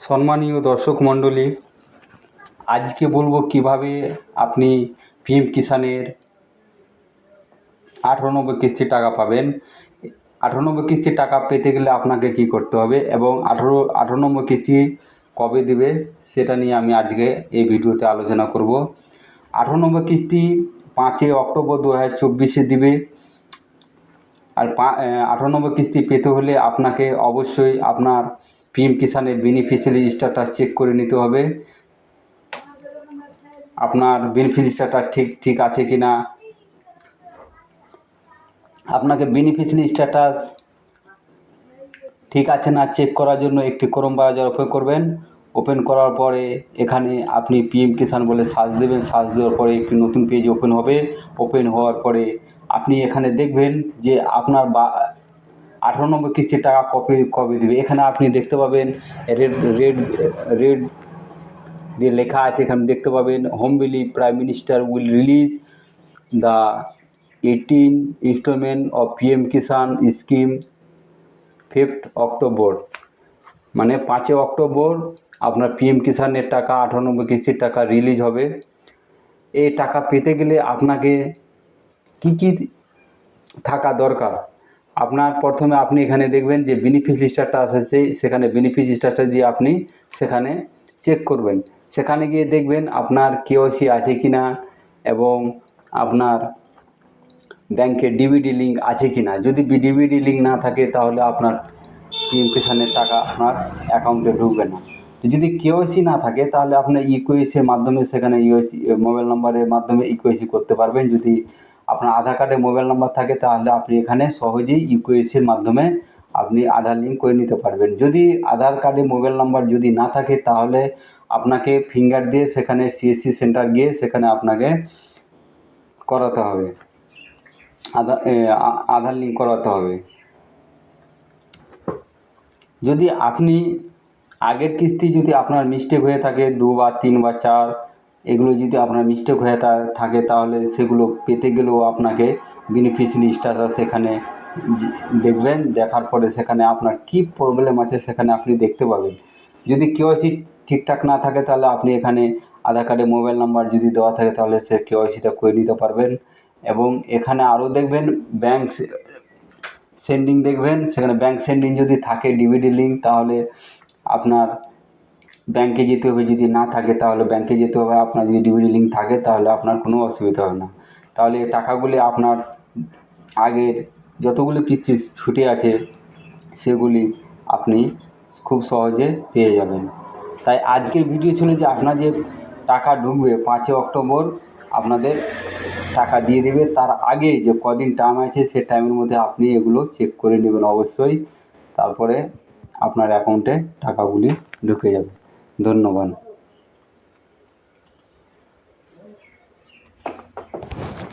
সম্মানীয় দর্শক মণ্ডলী, আজকে বলব কীভাবে আপনি পিএম কিষানের নম্বর কিস্তির টাকা পাবেন। নম্বর কিস্তির টাকা পেতে গেলে আপনাকে কি করতে হবে এবং আঠারো নম্বর কিস্তি কবে দিবে সেটা নিয়ে আমি আজকে এই ভিডিওতে আলোচনা করব। নম্বর কিস্তি পাঁচই অক্টোবর দু হাজার চব্বিশে দিবে। আর পা আঠারো নম্বর কিস্তি পেতে হলে আপনাকে অবশ্যই আপনার পিএম কিষানের বেনিফিশিয়ারি স্ট্যাটাস চেক করে নিতে হবে। আপনার বেনিফিশিয়ারি স্ট্যাটাস ঠিক ঠিক আছে কি না আপনাকে বেনিফিশিয়ারি স্ট্যাটাস ঠিক আছে না চেক করার জন্য একটি ক্রোম ব্রাউজার ওপেন করবেন। ওপেন করার পরে এখানে আপনি পিএম কিষান বলে সার্চ দেবেন। সার্চ দেওয়ার পরে একটি নতুন পেজ ওপেন হবে। ওপেন হওয়ার পরে আপনি এখানে দেখবেন যে আপনার বা আঠারো নম্বর কিস্তির টাকা কবে কবে দেবে। এখানে আপনি দেখতে পাবেন রেড রেড রেড দিয়ে লেখা আছে, এখানে দেখতে পাবেন হোম বিলি prime minister will release the eighteen installment of PM Kisan scheme fifth October মানে পাঁচই অক্টোবর আপনার পিএম কিষানের টাকা, আঠারো নম্বর কিস্তির টাকা রিলিজ হবে। এই টাকা পেতে গেলে আপনাকে কী কী থাকা দরকার? আপনার প্রথমে আপনি এখানে দেখবেন যে বেনিফিস স্টারটা এসেছে সেখানে বেনিফিস স্টারটা দিয়ে আপনি সেখানে চেক করবেন। সেখানে গিয়ে দেখবেন আপনার কেওসি আছে কি না এবং আপনার ব্যাংকে ডিবিডি লিঙ্ক আছে কি না যদি ডিবিডি লিঙ্ক না থাকে, তাহলে আপনার কিষানের টাকা আপনার অ্যাকাউন্টে ঢুকবে না। তো যদি কেওয়াইসি না থাকে, তাহলে আপনার ইকোয়েসির মাধ্যমে সেখানে ইউএসি মোবাইল নাম্বারের মাধ্যমে ইকোয়েসি করতে পারবেন। যদি আপনার আধার কার্ডে মোবাইল নাম্বার থাকে, তাহলে আপনি এখানে সহজেই ইউকেএসির মাধ্যমে আপনি আধার লিঙ্ক করে নিতে পারবেন। যদি আধার কার্ডে মোবাইল নাম্বার যদি না থাকে, তাহলে আপনাকে ফিঙ্গার দিয়ে সেখানে সিএসসি সেন্টার গিয়ে সেখানে আপনাকে করাতে হবে। আধার আধার লিঙ্ক করাতে হবে। যদি আপনি আগের কিস্তি যদি আপনার মিস্টেক হয়ে থাকে দু বা তিন বা চার এগুলো যদি আপনার মিস্টেক হয়ে থাকে তাহলে সেগুলো পেতে গেলেও আপনাকে বেনিফিশিয়ারি স্ট্যাটাস সেখানে দেখবেন, দেখার পরে সেখানে আপনার কী প্রবলেম আছে সেখানে আপনি দেখতে পাবেন। যদি কেওয়াইসি ঠিকঠাক না থাকে তাহলে আপনি এখানে আধার কার্ডে মোবাইল নাম্বার যদি দেওয়া থাকে তাহলে সে কেওয়াইসিটা করে নিতে পারবেন। এবং এখানে আরও দেখবেন ব্যাংক সেন্ডিং দেখবেন, সেখানে ব্যাংক সেন্ডিং যদি থাকে ডিভিডি লিঙ্ক তাহলে আপনার ব্যাংকে যেতে হবে, যদি না থাকে তাহলে ব্যাংকে যেতে হবে, আপনার যদি ডিভিডি লিঙ্ক থাকে তাহলে আপনার কোনো অসুবিধা হবে না। তাহলে টাকাগুলি আপনার আগের যতগুলো কিস্তি ছুটে আছে, সেগুলি আপনি খুব সহজে পেয়ে যাবেন। তাই আজকের ভিডিও ছিল যে আপনার যে টাকা ঢুকবে, পাঁচই অক্টোবর আপনাদের টাকা দিয়ে দেবে, তার আগে যে কদিন টাইম আছে, সে টাইমের মধ্যে আপনি এগুলো চেক করে নেবেন অবশ্যই। তারপরে আপনার অ্যাকাউন্টে টাকাগুলি ঢুকে যাবে। ধন্যবাদ।